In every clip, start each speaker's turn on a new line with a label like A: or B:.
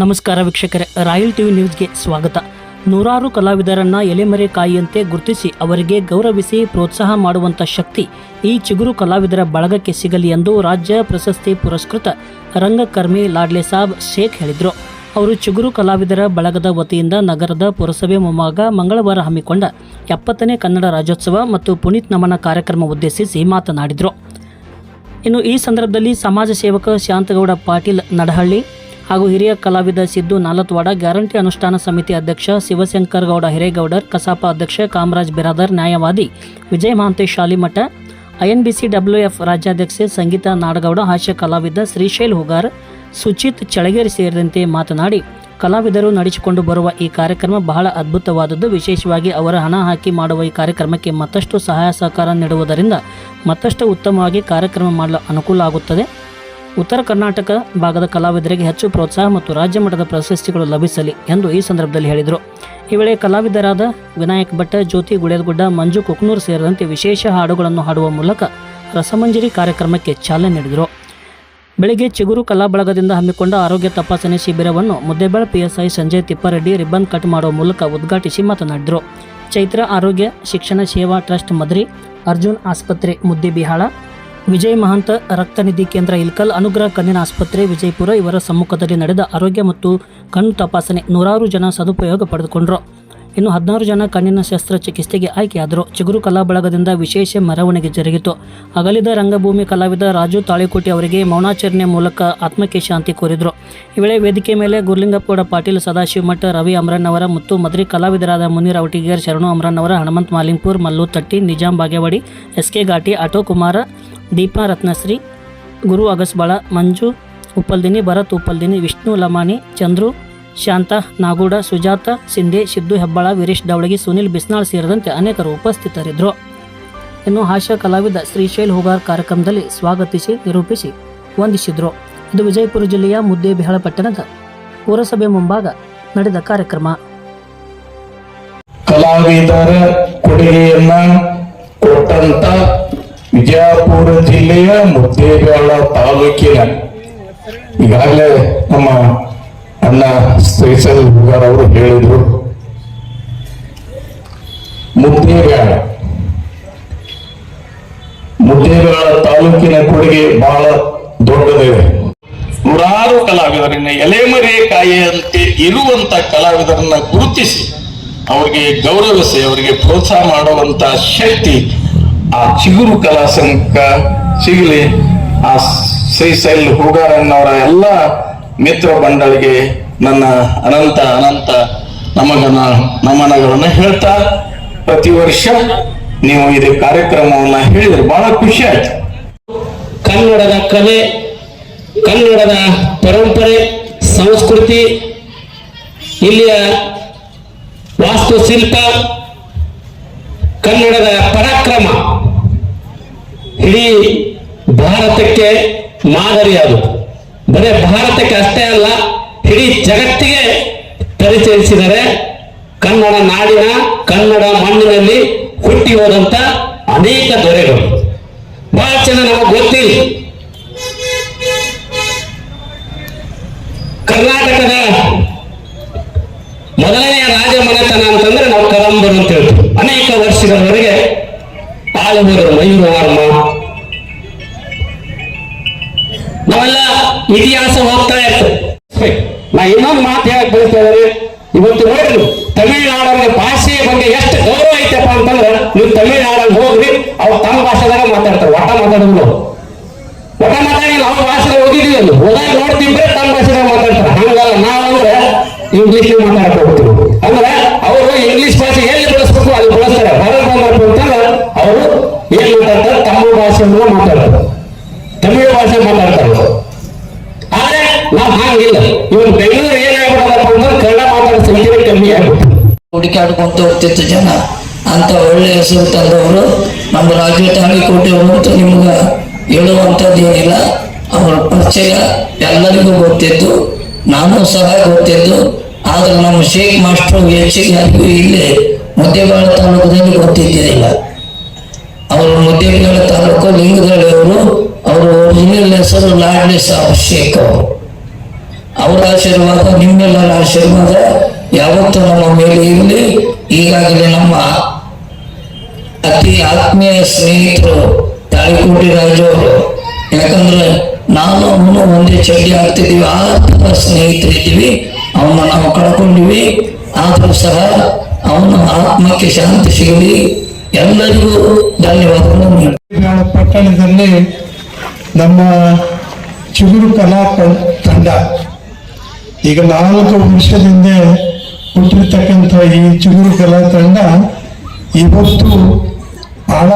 A: ನಮಸ್ಕಾರ ವೀಕ್ಷಕರೇ, royal TV ನ್ಯೂಸ್ಗೆ ಸ್ವಾಗತ. ನೂರಾರು ಕಲಾವಿದರನ್ನ ಎಲೆಮರೆ ಕಾಯಿಯಂತೆ ಗುರುತಿಸಿ ಅವರಿಗೆ ಗೌರವಿಸಿ ಪ್ರೋತ್ಸಾಹ ಮಾಡುವಂಥ ಶಕ್ತಿ ಈ ಚಿಗುರು ಕಲಾವಿದರ ಬಳಗಕ್ಕೆ ಸಿಗಲಿ ಎಂದು ರಾಜ್ಯ ಪ್ರಶಸ್ತಿ ಪುರಸ್ಕೃತ ರಂಗಕರ್ಮಿ ಲಾಡ್ಲೆ ಸಾಬ್ ಶೇಖ್ ಹೇಳಿದರು. ಅವರು ಚಿಗುರು ಕಲಾವಿದರ ಬಳಗದ ವತಿಯಿಂದ ನಗರದ ಪುರಸಭೆ ಮೊಮ್ಮಗ ಮಂಗಳವಾರ ಹಮ್ಮಿಕೊಂಡ ಎಪ್ಪತ್ತನೇ ಕನ್ನಡ ರಾಜ್ಯೋತ್ಸವ ಮತ್ತು ಪುನೀತ್ ನಮನ ಕಾರ್ಯಕ್ರಮ ಉದ್ದೇಶಿಸಿ ಮಾತನಾಡಿದರು. ಇನ್ನು ಈ ಸಂದರ್ಭದಲ್ಲಿ ಸಮಾಜ ಸೇವಕ ಶಾಂತಗೌಡ ಪಾಟೀಲ್ ನಡಹಳ್ಳಿ ಹಾಗೂ ಹಿರಿಯ ಕಲಾವಿದ ಸಿದ್ದು ನಾಲತ್ವಾಡ, ಗ್ಯಾರಂಟಿ ಅನುಷ್ಠಾನ ಸಮಿತಿ ಅಧ್ಯಕ್ಷ ಶಿವಶಂಕರ್ ಗೌಡ ಹಿರೇಗೌಡರ್, ಕಸಾಪ ಅಧ್ಯಕ್ಷ ಕಾಮರಾಜ್ ಬಿರಾದರ್, ನ್ಯಾಯವಾದಿ ವಿಜಯ ಮಹಾಂತೇಶ್ ಶಾಲಿಮಠ, ಐಎನ್ಬಿಸಿ ಡಬ್ಲ್ಯೂಎಫ್ ರಾಜ್ಯಾಧ್ಯಕ್ಷೆ ಸಂಗೀತಾ ನಾಡಗೌಡ, ಹಾಸ್ಯ ಕಲಾವಿದ ಶ್ರೀಶೈಲ್ ಹುಗಾರ್, ಸುಚಿತ್ ಚಳಗೇರಿ ಸೇರಿದಂತೆ ಮಾತನಾಡಿ, ಕಲಾವಿದರು ನಡೆಸಿಕೊಂಡು ಬರುವ ಈ ಕಾರ್ಯಕ್ರಮ ಬಹಳ ಅದ್ಭುತವಾದದ್ದು. ವಿಶೇಷವಾಗಿ ಅವರ ಹಣ ಹಾಕಿ ಮಾಡುವ ಈ ಕಾರ್ಯಕ್ರಮಕ್ಕೆ ಮತ್ತಷ್ಟು ಸಹಾಯ ಸಹಕಾರ ನೀಡುವುದರಿಂದ ಮತ್ತಷ್ಟು ಉತ್ತಮವಾಗಿ ಕಾರ್ಯಕ್ರಮ ಮಾಡಲು ಅನುಕೂಲ ಆಗುತ್ತದೆ. ಉತ್ತರ ಕರ್ನಾಟಕ ಭಾಗದ ಕಲಾವಿದರಿಗೆ ಹೆಚ್ಚು ಪ್ರೋತ್ಸಾಹ ಮತ್ತು ರಾಜ್ಯ ಮಟ್ಟದ ಪ್ರಶಸ್ತಿಗಳು ಲಭಿಸಲಿ ಎಂದು ಈ ಸಂದರ್ಭದಲ್ಲಿ ಹೇಳಿದರು. ಈ ವೇಳೆ ಕಲಾವಿದರಾದ ವಿನಾಯಕ್ ಭಟ್ಟ ಜ್ಯೋತಿ ಗುಳೇದಗುಡ್ಡ ಮಂಜು ಕುಕ್ನೂರ್ ಸೇರಿದಂತೆ ವಿಶೇಷ ಹಾಡುಗಳನ್ನು ಹಾಡುವ ಮೂಲಕ ರಸಮಂಜರಿ ಕಾರ್ಯಕ್ರಮಕ್ಕೆ ಚಾಲನೆ ನೀಡಿದರು. ಬೆಳಿಗ್ಗೆ ಚಿಗುರು ಕಲಾ ಬಳಗದಿಂದ ಹಮ್ಮಿಕೊಂಡ ಆರೋಗ್ಯ ತಪಾಸಣೆ ಶಿಬಿರವನ್ನು Muddebal PSI Sanjay Tippareddy ribbon cut ಮಾಡುವ ಮೂಲಕ ಉದ್ಘಾಟಿಸಿ ಮಾತನಾಡಿದರು. ಚೈತ್ರ ಆರೋಗ್ಯ ಶಿಕ್ಷಣ ಸೇವಾ ಟ್ರಸ್ಟ್ ಮದ್ರಿ, ಅರ್ಜುನ್ ಆಸ್ಪತ್ರೆ ಮುದ್ದೇಬಿಹಾಳ ವಿಜಯ್ ಮಹಾಂತ ರಕ್ತನಿಧಿ ಕೇಂದ್ರ ಇಲ್ಕಲ್, ಅನುಗ್ರಹ ಕಣ್ಣಿನ ಆಸ್ಪತ್ರೆ ವಿಜಯಪುರ ಇವರ ಸಮ್ಮುಖದಲ್ಲಿ ನಡೆದ ಆರೋಗ್ಯ ಮತ್ತು ಕಣ್ಣು ತಪಾಸಣೆ ನೂರಾರು ಜನ ಸದುಪಯೋಗ ಪಡೆದುಕೊಂಡರು. ಇನ್ನು ಹದಿನಾರು ಜನ ಕಣ್ಣಿನ ಶಸ್ತ್ರಚಿಕಿತ್ಸೆಗೆ ಆಯ್ಕೆಯಾದರು. ಚಿಗುರು ಕಲಾ ಬಳಗದಿಂದ ವಿಶೇಷ ಮೆರವಣಿಗೆ ಜರುಗಿತು. ಅಗಲಿದ ರಂಗಭೂಮಿ ಕಲಾವಿದ ರಾಜು ತಾಳಿಕೋಟಿ ಅವರಿಗೆ ಮೌನಾಚರಣೆ ಮೂಲಕ ಆತ್ಮಕ್ಕೆ ಶಾಂತಿ ಕೋರಿದರು. ಈ ವೇಳೆ ವೇದಿಕೆ ಮೇಲೆ ಗುರ್ಲಿಂಗಪ್ಪಗೌಡ ಪಾಟೀಲ್, ಸದಾಶಿವಮಠ ರವಿ ಅಮರಣ್ಣವರ ಮತ್ತು ಮದ್ರಿ ಕಲಾವಿದರಾದ ಮುನೀರ್ ಔಟಿಗೇರ್, ಶರಣು ಅಮರಣ್ಣವರ Hanumanth Malingpur Mallu Tatti, Nizam Bagewadi S K Ghati auto Kumara Deepa Ratnashree, Guru Agasbal, Manju, Uppaldini, Bharat Uppaldini, Vishnu Lamani, Chandru, Shanta, Naguda, Sujata, Sindhe, Siddu Hebbal, Veeresh Davalagi, Sunil Bisnal ಸೇರಿದಂತೆ ಅನೇಕರು ಉಪಸ್ಥಿತರಿದ್ದರು. ಇನ್ನು ಹಾಸ್ಯ ಕಲಾವಿದ ಶ್ರೀಶೈಲ್ ಹುಗಾರ್ ಕಾರ್ಯಕ್ರಮದಲ್ಲಿ ಸ್ವಾಗತಿಸಿ, ನಿರೂಪಿಸಿ, ವಂದಿಸಿದರು. ಇದು ವಿಜಯಪುರ ಜಿಲ್ಲೆಯ ಮುದ್ದೇಬಿಹಾಳ ಪಟ್ಟಣದ ಪುರಸಭೆ ಮುಂಭಾಗ ನಡೆದ ಕಾರ್ಯಕ್ರಮ.
B: ಕಲಾವಿದರ ಕೊಡುಗೆಯನ್ನ ಕೊಟ್ಟಂತ ವಿಜಯಪುರ ಜಿಲ್ಲೆಯ ಮುದ್ದೇಬೇಳ ತಾಲೂಕಿನ ಈಗಾಗಲೇ ನಮ್ಮ ಅಣ್ಣ ಶ್ರೀಶೈಲ್ ಹುಗಾರ್ ಅವರು ಹೇಳಿದ್ರು. ಮುದ್ದೇಬೇಳ ಮುದ್ದೇಬೇಳ ತಾಲೂಕಿನ ಕೊಡುಗೆ ಬಹಳ ದೊಡ್ಡದಿದೆ. ನೂರಾರು ಕಲಾವಿದರನ್ನ ಎಲೆಮರೆ ಕಾಯಿಯಂತೆ ಇರುವಂತ ಕಲಾವಿದರನ್ನ ಗುರುತಿಸಿ ಅವರಿಗೆ ಗೌರವಿಸಿ ಅವರಿಗೆ ಪ್ರೋತ್ಸಾಹ ಮಾಡುವಂತ ಶಕ್ತಿ ಆ ಚಿಗುರು ಕಲಾ ಸಂಘ ಸಿಗಲಿ ಆ ಶ್ರೀಶೈಲ್ ಹೂಗಾರಣ್ಣವರ ಎಲ್ಲ ಮಿತ್ರ ಮಂಡಳಿಗೆ ನನ್ನ ಅನಂತ ಅನಂತ ನಮಗನ ನಮನಗಳನ್ನ ಹೇಳ್ತಾ ಪ್ರತಿ ವರ್ಷ ನೀವು ಇದು ಕಾರ್ಯಕ್ರಮವನ್ನ ಹೇಳಿದ್ರೆ ಬಹಳ ಖುಷಿ ಆಯ್ತು.
C: ಕನ್ನಡದ ಕಲೆ, ಕನ್ನಡದ ಪರಂಪರೆ, ಸಂಸ್ಕೃತಿ, ಇಲ್ಲಿಯ ವಾಸ್ತುಶಿಲ್ಪ, ಕನ್ನಡದ ಇಡೀ ಭಾರತಕ್ಕೆ ಮಾದರಿ ಅದು. ಬರೇ ಭಾರತಕ್ಕೆ ಅಷ್ಟೇ ಅಲ್ಲ, ಇಡೀ ಜಗತ್ತಿಗೆ ಪರಿಚಯಿಸಿದರೆ ಕನ್ನಡ ನಾಡಿನ, ಕನ್ನಡ ಮಣ್ಣಿನಲ್ಲಿ ಹುಟ್ಟಿ ಹೋದಂತ ಅನೇಕ ದೊರೆಗಳು. ಬಹಳ ಜನ ನಮಗೆ ಗೊತ್ತಿಲ್ಲ. ಕರ್ನಾಟಕದ ಮೊದಲನೆಯ ರಾಜ ಮನೆತನ ಅಂತಂದ್ರೆ ನಾವು ಕದಂಬರು ಅಂತ ಹೇಳ್ತೀವಿ. ಅನೇಕ ವರ್ಷಗಳವರೆಗೆ ಆಳುವರು ಮಯೂರ ವರ್ಮ ನಾವೆಲ್ಲ ಇತಿಹಾಸ ಹೋಗ್ತಾ ಇರ್ತೇವೆ. ನಾ ಇನ್ನೊಂದು ಮಾತು ಹೇಳಕ್ ಬಯಸ್ತಾ ಇವತ್ತು ನೋಡ್ರಿ, ತಮಿಳುನಾಡಲ್ಲಿ ಭಾಷೆಯ ಬಗ್ಗೆ ಎಷ್ಟು ಗೌರವ ಐತಪ್ಪ ಅಂತಂದ್ರೆ ನೀವು ತಮಿಳುನಾಡಲ್ಲಿ ಹೋಗ್ರಿ, ಅವ್ರು ತಮ್ಮ ಭಾಷೆದಾಗ ಮಾತಾಡ್ತಾರೆ. ಒಟ್ಟ ಮಾತಾಡೋದು ಒಟ್ಟ ಮಾತಾಡಿ, ನಾವು ಭಾಷೆ ಓದಿದೀವಿ ಅಲ್ಲಿ. ಹೋದಾಗ ನೋಡ್ತಿದ್ರೆ ತಮ್ಮ ಭಾಷೆದಾಗ ಮಾತಾಡ್ತಾರೆ. ಹಂಗಲ್ಲ, ನಾವಂದ್ರೆ ಇಂಗ್ಲಿಷ್ ಮಾತಾಡ್ತಾ ಹೋಗ್ತೀವಿ. ತಮ್ಮ ಮಾತಾಡ್ತಾರೆ ತಮಿಳು ಭಾಷೆ ಮಾತಾಡ್ತಾರೆ. ಆದ್ರೆ ನಾವು ಹಾಗಿಲ್ಲ. ಇವಾಗ ಬೆಂಗಳೂರು ಏನಾಗ್ಬಿಡೋದಪ್ಪ ಅಂದ್ರೆ ಕನ್ನಡ ಮಾತಾಡೋ ಸಂಖ್ಯೆ ಕಮ್ಮಿ ಆಗ್ಬಿಟ್ಟು
D: ಹುಡುಕಾಡ್ಕೊಂತ ಹೋಗ್ತಿತ್ತು ಜನ. ಅಂತ ಒಳ್ಳೆ ಹೆಸರು ತಂದವರು. ನಮ್ಮ ರಾಜ್ಯ ತಾಳಿಕೋಟೆ ಅವರು ನಿಮ್ಗೆ ಹೇಳುವಂಥದ್ದು ಏನಿಲ್ಲ. ಅವರ ಪರಿಚಯ ಎಲ್ಲರಿಗೂ ಗೊತ್ತಿದ್ದು. ನಾನು ಸಹ ಗೊತ್ತಿದ್ದು. ಆದ್ರೆ ನಮ್ಮ ಶೇಖ್ ಮಾಸ್ಟರ್ ಹೆಚ್ಚಿಗೆ ಯಾರಿಗೂ ಇಲ್ಲಿ ಮುದ್ದೇಬಾಳ ತಾಲೂಕದಲ್ಲಿ ಗೊತ್ತಿದ್ದಿರಲಿಲ್ಲ ಅವರು ಮುದ್ದೇಬಿಗಳ ತಾಲೂಕು ಲಿಂಗದಳ್ಳಿಯವರು, ಅವರು ಒರಿಜಿನಲ್ ಹೆಸರು ಲಾಡ್ಲಿ ಅಭಿಷೇಕ್. ಅವರು ಅವರ ಆಶೀರ್ವಾದ ನಿಮ್ಮೆಲ್ಲರ ಆಶೀರ್ವಾದ ಯಾವತ್ತೂ ನಮ್ಮ ಮೇಲೆ ಇರಲಿ, ಈಗಾಗಲೇ ನಮ್ಮ ಅತಿ ಆತ್ಮೀಯ ಸ್ನೇಹಿತರು ತಾಳಿಕೋಟಿ ರಾಜು ಅವರು ಯಾಕಂದ್ರೆ ನಾನು ಅವನು ಒಂದೇ ಚಡ್ಡಿ ಆಗ್ತಿದ್ದೀವಿ ಆ ಥರ ಸ್ನೇಹಿತರಿದ್ದೀವಿ, ಅವನ್ನ ನಾವು ಕಳ್ಕೊಂಡಿವಿ. ಆದರೂ ಸಹ ಅವನ ಆತ್ಮಕ್ಕೆ ಶಾಂತಿ ಸಿಗಲಿ ಎಲ್ಲರಿಗೂ ಧನ್ಯವಾದಗಳು.
E: ಪಟ್ಟಣದಲ್ಲಿ ನಮ್ಮ ಚಿಗುರು ಕಲಾ ತಂಡ. ಈಗ ನಾಲ್ಕು ವರ್ಷದಿಂದ ಹುಟ್ಟಿರ್ತಕ್ಕಂಥ ಈ ಚಿಗುರು ಕಲಾ ತಂಡ ಇವತ್ತು ಬಹಳ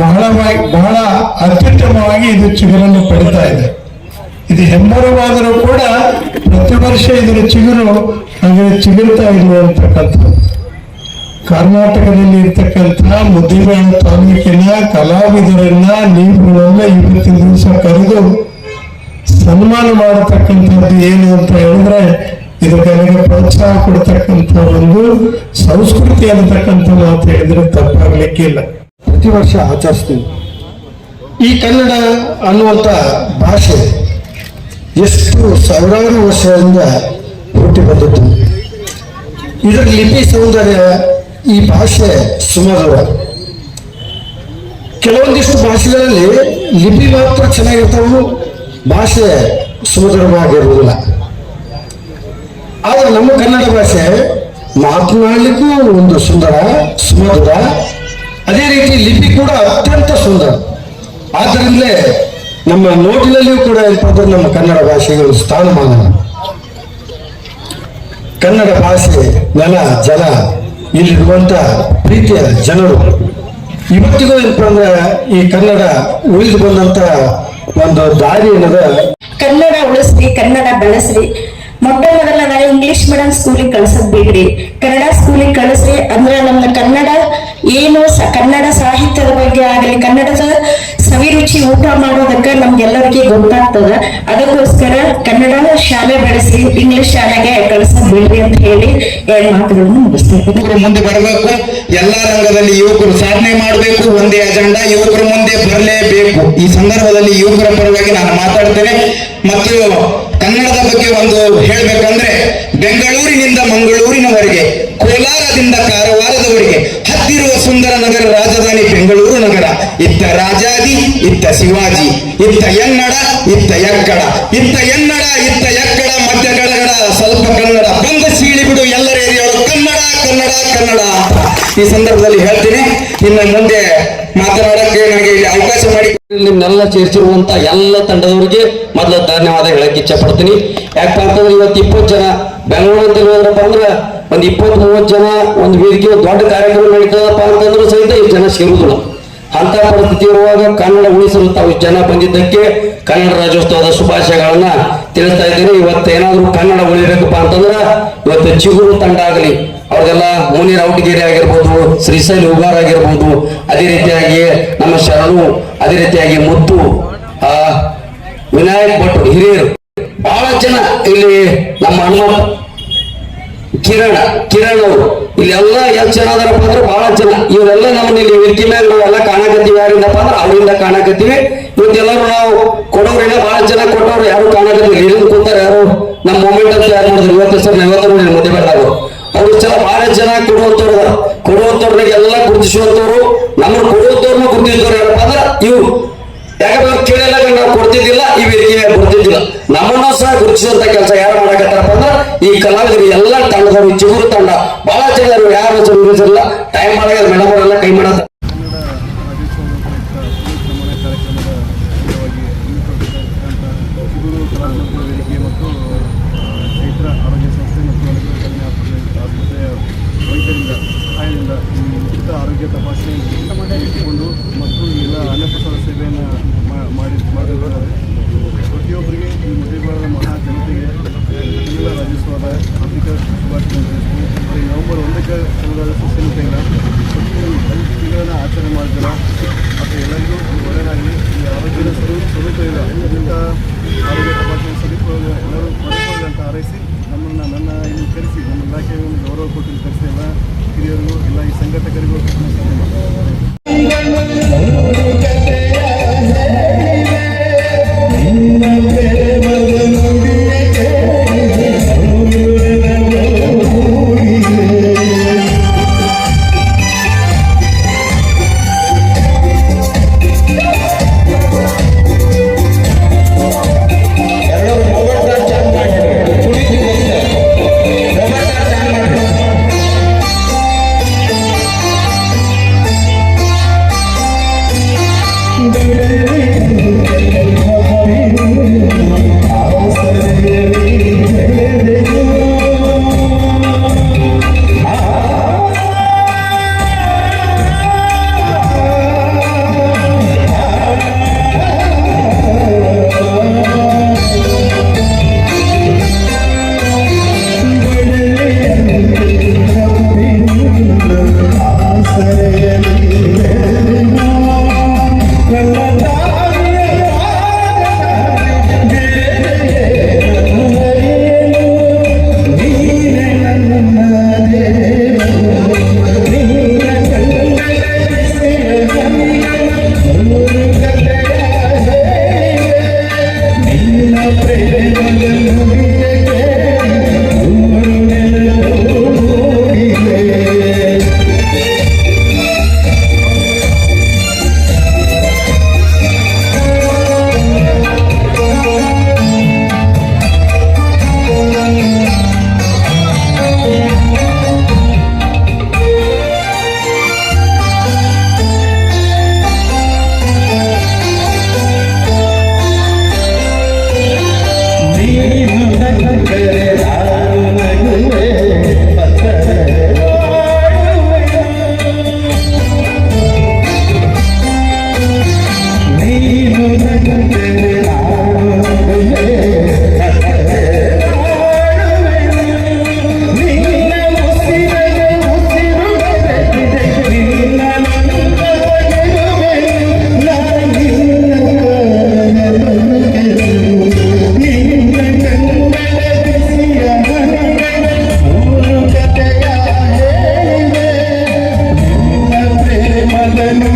E: ಬಹಳವಾಗಿ ಬಹಳ ಅತ್ಯುತ್ತಮವಾಗಿ ಇದು ಚಿಗುರನ್ನು ಪಡಿತಾ ಇದೆ. ಇದು ಹೆಮ್ಮರವಾದರೂ ಕೂಡ ಪ್ರತಿ ವರ್ಷ ಇದರ ಚಿಗುರು ಹಾಗೆ ಚಿಗುರ್ತಾ ಇರುವಂತಕ್ಕಂಥದ್ದು. ಕರ್ನಾಟಕದಲ್ಲಿ ಇರ್ತಕ್ಕಂಥ ಮುದ್ದೇಬೇಳ ತಾಲೂಕಿನ ಕಲಾವಿದರನ್ನ ನೀವುಗಳೆಲ್ಲ ಇವತ್ತಿನ ದಿವಸ ಕರೆದು ಸನ್ಮಾನ ಮಾಡತಕ್ಕಂಥದ್ದು ಏನು ಅಂತ ಹೇಳಿದ್ರೆ ಇದಕ್ಕೆ ನನಗೆ ಪ್ರೋತ್ಸಾಹ ಕೊಡ್ತಕ್ಕಂಥ ಒಂದು ಸಂಸ್ಕೃತಿ ಅನ್ನತಕ್ಕಂಥ ಮಾತು ಹೇಳಿದ್ರೆ ತಪ್ಪಾಗ್ಲಿಕ್ಕಿಲ್ಲ ಪ್ರತಿ ವರ್ಷ ಆಚರಿಸ್ತೀವಿ. ಈ ಕನ್ನಡ ಅನ್ನುವಂಥ ಭಾಷೆ ಎಷ್ಟು ಸಾವಿರಾರು ವರ್ಷದಿಂದ ಹುಟ್ಟಿ ಬಂದದ್ದು. ಇದರ ಲಿಪಿ ಸೌಂದರ್ಯ ಈ ಭಾಷೆ ಸುಮಧುರ. ಕೆಲವೊಂದಿಷ್ಟು ಭಾಷೆಗಳಲ್ಲಿ ಲಿಪಿ ಮಾತ್ರ ಚೆನ್ನಾಗಿರ್ತಾವು ಭಾಷೆ ಸುಮಧುರವಾಗಿರುವುದಿಲ್ಲ. ಆದರೆ ನಮ್ಮ ಕನ್ನಡ ಭಾಷೆ ಮಾತನಾಡಲಿಕ್ಕೂ ಒಂದು ಸುಂದರ, ಸುಮಧುರ. ಅದೇ ರೀತಿ ಲಿಪಿ ಕೂಡ ಅತ್ಯಂತ ಸುಂದರ. ಆದ್ದರಿಂದಲೇ ನಮ್ಮ ನೋಟಿನಲ್ಲಿಯೂ ಕೂಡ ಇರ್ತದೆ ನಮ್ಮ ಕನ್ನಡ ಭಾಷೆಗೆ ಒಂದು ಸ್ಥಾನಮಾನ ಕನ್ನಡ ಭಾಷೆ ನೆಲ ಜಲ ಇಲ್ಲಿರುವಂತ ಪ್ರೀತಿಯ ಜನರು. ಇವತ್ತಿಗೂ ಏನಪ್ಪ ಅಂದ್ರೆ ಈ ಕನ್ನಡ ಉಳಿದು ಬಂದಂತ ಒಂದು ದಾರಿ ಏನದ?
F: ಕನ್ನಡ ಉಳಿಸ್ರಿ, ಕನ್ನಡ ಬೆಳೆಸ್ರಿ. ಮೊಟ್ಟ ಮೊದಲ ನಾವು ಇಂಗ್ಲಿಷ್ ಮೀಡಿಯಂ ಸ್ಕೂಲಿಗೆ ಕಳ್ಸದ್ ಬಿಡ್ರಿ. ಕನ್ನಡ ಸ್ಕೂಲಿಗೆ ಕಳಿಸ್ರಿ ಅಂದ್ರೆ ನಮ್ಮ ಕನ್ನಡ ಏನು ಕನ್ನಡ ಸಾಹಿತ್ಯದ ಬಗ್ಗೆ ಆಗಲಿ, ಕನ್ನಡದ ಸವಿರುಚಿ ಊಟ ಮಾಡೋದಕ್ಕೆ ನಮ್ಗೆಲ್ಲರಿಗೆ ಗೊತ್ತಾಗ್ತದ. ಅದಕ್ಕೋಸ್ಕರ ಕನ್ನಡ ಶಾಲೆ ಬೆಳೆಸಿ ಇಂಗ್ಲಿಷ್ ಶಾಲೆಗೆ ಕಳಿಸಬೇಡಿ ಅಂತ ಹೇಳಿ ಎರಡು ಮಾತುಗಳನ್ನು
G: ಮುಗಿಸ್ತೇವೆ ಮುಂದೆ ಬರಬೇಕು. ಎಲ್ಲಾ ರಂಗದಲ್ಲಿ ಯುವಕರು ಸಾಧನೆ ಮಾಡಬೇಕು, ಒಂದೇ ಅಜೆಂಡಾ ಯುವಕರು ಮುಂದೆ ಬರಲೇಬೇಕು. ಈ ಸಂದರ್ಭದಲ್ಲಿ ಯುವಕರ ಪರವಾಗಿ ನಾನು ಮಾತಾಡ್ತೇನೆ. ಮತ್ತು ಕನ್ನಡದ ಬಗ್ಗೆ ಒಂದು ಹೇಳ್ಬೇಕಂದ್ರೆ, ಬೆಂಗಳೂರಿನಿಂದ ಮಂಗಳೂರಿನವರೆಗೆ, ಕೋಲಾರದಿಂದ ಕಾರವಾರದವರೆಗೆ, ಹತ್ತಿರುವ ಸುಂದರ ನಗರ ರಾಜಧಾನಿ ಬೆಂಗಳೂರು ನಗರ, ಇತ್ತ ರಾಜಾದಿ ಇತ್ತ ಶಿವಾಜಿ, ಇತ್ತ ಎನ್ನಡ, ಇತ್ತ ಎಕ್ಕಡ, ಇತ್ತ ಎನ್ನಡ, ಇತ್ತ ಎಕ್ಕಡ, ಮಧ್ಯ ಕಡಗಡ ಸ್ವಲ್ಪ ಕನ್ನಡ, ಬಂದ ಸೀಳಿ ಬಿಡು ಎಲ್ಲರ ಕನ್ನಡ ಕನ್ನಡ ಕನ್ನಡ ಈ ಸಂದರ್ಭದಲ್ಲಿ ಹೇಳ್ತೀನಿ, ಇನ್ನು ಮುಂದೆ ಮಾತನಾಡಕ್ಕೆ ನನಗೆ ಇಲ್ಲಿ ಅವಕಾಶ ಮಾಡಿ
H: ನಿಮ್ಮನ್ನೆಲ್ಲ ಸೇರಿಸಿರುವಂತ ಎಲ್ಲ ತಂಡದವರಿಗೆ ಮೊದಲು ಧನ್ಯವಾದ ಹೇಳಕ್ ಇಚ್ಛೆ ಪಡ್ತೀನಿ ಯಾಕಪ್ಪ ಇವತ್ತು ಇಪ್ಪತ್ತು ಜನ ಬೆಂಗಳೂರು ಅಂತ ಹೋದ್ರಪ್ಪ ಅಂದ್ರೆ ಒಂದು ಇಪ್ಪತ್ತು, ಮೂವತ್ತು ಜನ ಒಂದು ವೇದಿಕೆ, ದೊಡ್ಡ ಕಾರ್ಯಕ್ರಮ ನಡೀತದಪ್ಪ ಅಂತಂದ್ರೂ ಸಹಿತ ಈ ಜನ ಸೇರುವುದಿಲ್ಲ ಅಂತ ಪರಿಸ್ಥಿತಿ ಇರುವಾಗ ಕನ್ನಡ ಉಳಿಸಲು ತಾವು ಜನ ಬಂದಿದ್ದಕ್ಕೆ ಕನ್ನಡ ರಾಜ್ಯೋತ್ಸವದ ಶುಭಾಶಯಗಳನ್ನ ತಿಳಿಸ್ತಾ ಇದ್ದೀನಿ. ಇವತ್ತು ಏನಾದ್ರು ಕನ್ನಡ ಉಳಿಬೇಕಪ್ಪ ಅಂತಂದ್ರೆ ಇವತ್ತು ಚಿಗುರು ತಂಡ ಆಗಲಿ ಅವ್ರಿಗೆಲ್ಲ ಮುನಿ ರೌಟಗಿರಿ ಆಗಿರ್ಬೋದು, ಶ್ರೀಶೈಲ ಉಗಾರ್ ಆಗಿರ್ಬೋದು, ಅದೇ ರೀತಿಯಾಗಿ ನಮ್ಮ ಶರಣು, ಅದೇ ರೀತಿಯಾಗಿ ಮುತ್ತು, ಆ, ವಿನಾಯಕ್ ಭಟ್ ಹಿರಿಯರು ಬಹಳ ಜನ ಇಲ್ಲಿ ನಮ್ಮ ಹನುಮಪ್ಪ ಕಿರಣ, ಕಿರಣ್ ಅವರು. ಇಲ್ಲೆಲ್ಲ ಎಷ್ಟು ಜನ ಅದಾರಪ್ಪ ಅಂದ್ರೆ ಬಹಳ ಜನ ಇವರೆಲ್ಲ ನಮ್ಮನ್ನ ಇಲ್ಲಿ ವೇದಿಕೆ ಮೇಲೆ ನಾವೆಲ್ಲ ಕಾಣಕತ್ತೀವಿ. ಯಾರಿಂದಪ್ಪ ಅಂದ್ರೆ ಅವರಿಂದ ಕಾಣಕತ್ತೀವಿ. ಇವತ್ತೆಲ್ಲರೂ ನಾವು ಕೊಡೋರಿಲ್ಲ ಬಹಳ ಜನ ಕೊಟ್ಟವ್ರು ಯಾರು ಕಾಣಕತ್ತೀವಿ ಇಲ್ಲಿಂದ ಕೂತಾರ ಯಾರು ನಮ್ಮ ಮೂಮೆಂಟ್ ಅಂತ ಯಾರು ನೋಡಿದ್ರು ಇವತ್ತು ಸರ್ ಇವತ್ತು ನೋಡಿದ್ರು ಮಧ್ಯೆ ಬೆಳೆದಾಗ ಅವ್ರು ಜನ ಬಹಳ ಜನ ಕೊಡುವಂತವ್ರ ಕೊಡುವಂತವ್ರನ್ನೆಲ್ಲ ಗುರುತಿಸುವಂತವ್ರು. ನಮ್ಮ ಕೊಡುವಂತವ್ರನ್ನ ಗುರುತಿಸಿದವ್ರು ಏನಪ್ಪ ಅಂದ್ರೆ ಇವ್ರು. ಯಾಕಂದ್ರೆ ಕೇಳಿಲ್ಲ ನಾವು ಕೊಡ್ತಿದ್ದಿಲ್ಲ, ಈ ವೇದಿಕೆ ಕೊಡ್ತಿದ್ದಿಲ್ಲ. ನಮ್ಮನ್ನ ಸಹ ಗುರುತಿಸುವಂತ ಕೆಲಸ ಯಾರು ಮಾಡಕತ್ತಾರಪ್ಪ ಅಂದ್ರೆ ಈ ಕಲಾವಿದರು ಎಲ್ಲ ತಂಡದವರು ಚಿಗುರು ತಂಡ. ಬಹಳ ಜನ ಯಾರು ಟೈಮ್ ಮಾಡಾಗ
I: ಈ ನವೆಂಬರ್ ಒಂದಕ್ಕೆ ಪ್ರತಿ ಐದು ತಿಂಗಳನ್ನ ಆಚರಣೆ ಮಾಡಿದ್ರ ಮತ್ತು ಎಲ್ಲರಿಗೂ ಒಳ್ಳೆಯದಾಗಲಿ ಈ ಆರೋಗ್ಯದ ಸ್ವರೂಪ ಸ್ವರೂಪ ಇದೆ ಇಂಥ ಆರೋಗ್ಯ ತಪಾಸಣೆ ಎಲ್ಲರೂ ಪಡೆದುಕೊಳ್ಳಿ ಅಂತ ನಮ್ಮನ್ನು ನನ್ನ ಇಲ್ಲಿ ಕರೆಸಿ ನಮ್ಮ ಇಲಾಖೆಗೆ ಒಂದು ಗೌರವ ಕೊಟ್ಟು ಕರೆಸಿ ಎಲ್ಲ ಹಿರಿಯರಿಗೂ ಎಲ್ಲ ಈ ಸಂಘಟಕರಿಗೂ. Hallelujah.